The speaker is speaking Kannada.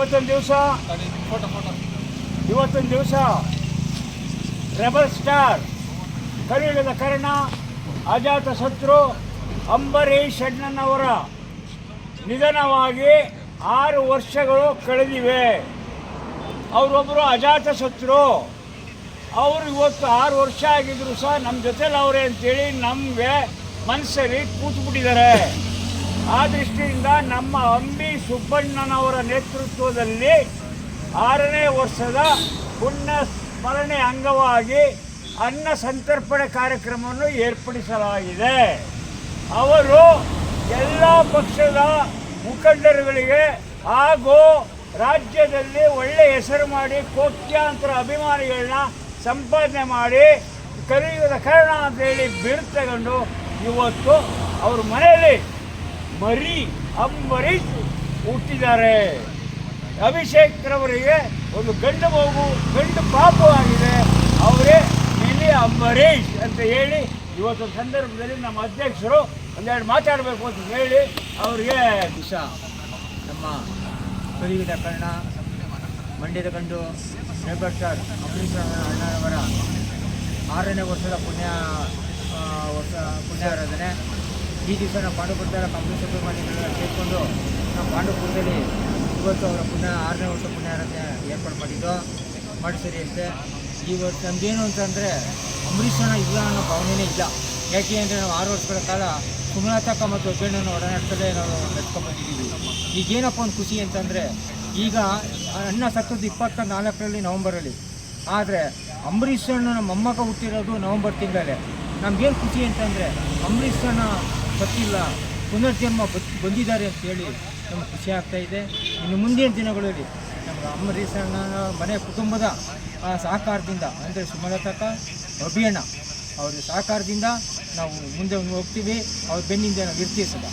ಇವತ್ತೊಂದು ದಿವಸ ಇವತ್ತೊಂದು ದಿವಸ ರೆಬಲ್ ಸ್ಟಾರ್ ಕಲಿಯುಗದ ಕರ್ಣ, ಅಜಾತ ಶತ್ರು ಅಂಬರೀಷ್ ಅಣ್ಣನವರ ನಿಧನವಾಗಿ ಆರು ವರ್ಷಗಳು ಕಳೆದಿವೆ. ಅವರೊಬ್ಬರು ಅಜಾತ ಶತ್ರು. ಅವರು ಇವತ್ತು ಆರು ವರ್ಷ ಆಗಿದ್ರು ಸಹ ನಮ್ಮ ಜೊತೆಲಿ ಅವರೇ ಅಂತೇಳಿ ನಮಗೆ ಮನಸ್ಸಲ್ಲಿ ಕೂತ್ಬಿಟ್ಟಿದ್ದಾರೆ. ಆ ದೃಷ್ಟಿಯಿಂದ ನಮ್ಮ ಅಂಬಿ ಸುಬ್ಬಣ್ಣನವರ ನೇತೃತ್ವದಲ್ಲಿ ಆರನೇ ವರ್ಷದ ಪುಣ್ಯ ಸ್ಮರಣೆ ಅಂಗವಾಗಿ ಅನ್ನ ಸಂತರ್ಪಣೆ ಕಾರ್ಯಕ್ರಮವನ್ನು ಏರ್ಪಡಿಸಲಾಗಿದೆ. ಅವರು ಎಲ್ಲ ಪಕ್ಷದ ಮುಖಂಡರುಗಳಿಗೆ ಹಾಗೂ ರಾಜ್ಯದಲ್ಲಿ ಒಳ್ಳೆ ಹೆಸರು ಮಾಡಿ ಕೋಟ್ಯಾಂತರ ಅಭಿಮಾನಿಗಳನ್ನ ಸಂಪಾದನೆ ಮಾಡಿ ಕಲಿಯುಗದ ಕಾರಣ ಅಂತೇಳಿ ಬೀರ್ ತಗೊಂಡು ಇವತ್ತು ಅವ್ರ ಮನೆಯಲ್ಲಿ. ಮರಿ ಅಂಬರೀಶ್ ಹುಟ್ಟಿದ್ದಾರೆ. ಅಭಿಷೇಕ್ ರವರಿಗೆ ಒಂದು ಗಂಡು ಮಗು, ಗಂಡು ಪಾಪು ಆಗಿದೆ. ಅವರೇ ಇಲ್ಲಿ ಅಂಬರೀಷ್ ಅಂತ ಹೇಳಿ ಇವತ್ತು ಸಂದರ್ಭದಲ್ಲಿ ನಮ್ಮ ಅಧ್ಯಕ್ಷರು ಒಂದೆರಡು ಮಾತಾಡಬೇಕು ಅಂತ ಹೇಳಿ ಅವರಿಗೆ ವಿಷ ನಮ್ಮ ಕಲಿಯುಗದ ಕರ್ಣ, ಮಂಡ್ಯದ ಗಂಡು ರೇಬರ್ ಸರ್, ಅಂಬರೀಷ್ ಅಣ್ಣನವರ ಆರನೇ ವರ್ಷದ ಪುಣ್ಯ ವರ್ಷ ಪುಣ್ಯಾರಾಧನೆ. ಈ ದಿವಸ ನಾವು ಪಾಂಡುಪುರದ ಅಂಬರೀಷ್ ಸುಬ್ರಹ್ಮಣ್ಯಗಳನ್ನ ಸೇರಿಕೊಂಡು ನಾವು ಪಾಂಡುಪುರದಲ್ಲಿ ಇವತ್ತು ಅವರ ಪುಣ್ಯ, ಆರನೇ ವರ್ಷ ಪುಣ್ಯಾರಾಧನೆ ಏರ್ಪಾಡು ಮಾಡಿದ್ದು. ಮಾಡಿ ಸರಿ ಅಷ್ಟೇ. ಈ ನಮಗೇನು ಅಂತಂದರೆ ಅಂಬರೀಷನ ಇಲ್ಲ ಅನ್ನೋ ಭಾವನೆಯೇ ಇಲ್ಲ. ಯಾಕೆ ಅಂದರೆ ನಾವು ಆರು ವರ್ಷಗಳ ಕಾಲ ಸುಮಲತಕ್ಕ ಮತ್ತು ಒಗ್ಗರಣೆಯನ್ನು ಒಡನಾಟದಲ್ಲೇ ನಾವು ನಡ್ಕೊಂಡ್ಬಂದಿದ್ದೀವಿ ಈಗೇನಪ್ಪ ಒಂದು ಖುಷಿ ಅಂತಂದರೆ ಈಗ ಅಣ್ಣ ಸತ್ತದ ಇಪ್ಪತ್ತ ನಾಲ್ಕರಲ್ಲಿ ನವಂಬರಲ್ಲಿ. ಆದರೆ ಅಂಬರೀಷ್ ನಮ್ಮ ಮೊಮ್ಮಗ ಹುಟ್ಟಿರೋದು ನವಂಬರ್ ತಿಂಗಳಲ್ಲೇ. ನಮಗೇನು ಖುಷಿ ಅಂತಂದರೆ ಅಂಬರೀಷ್ ಅಣ್ಣ ಸತ್ತಿಲ್ಲ ಪುನರ್ಜನ್ಮ ಬಂದಿದ್ದಾರೆ ಬಂದಿದ್ದಾರೆ ಅಂತೇಳಿ ನಮ್ಗೆ ಖುಷಿ ಆಗ್ತಾ ಇದೆ. ಇನ್ನು ಮುಂದಿನ ದಿನಗಳಲ್ಲಿ ನಮ್ಮ ಅಣ್ಣನ ಮನೆ ಕುಟುಂಬದ ಸಹಕಾರದಿಂದ, ಅಂದರೆ ಸುಮಲತಕ್ಕ ಅಭಿಯಣ್ಣ ಅವ್ರ ಸಹಕಾರದಿಂದ ನಾವು ಮುಂದೆ ಹೋಗ್ತೀವಿ. ಅವ್ರ ಬೆನ್ನಿಂದ ನಾವು ಇರ್ತೀವಿ ಸದಾ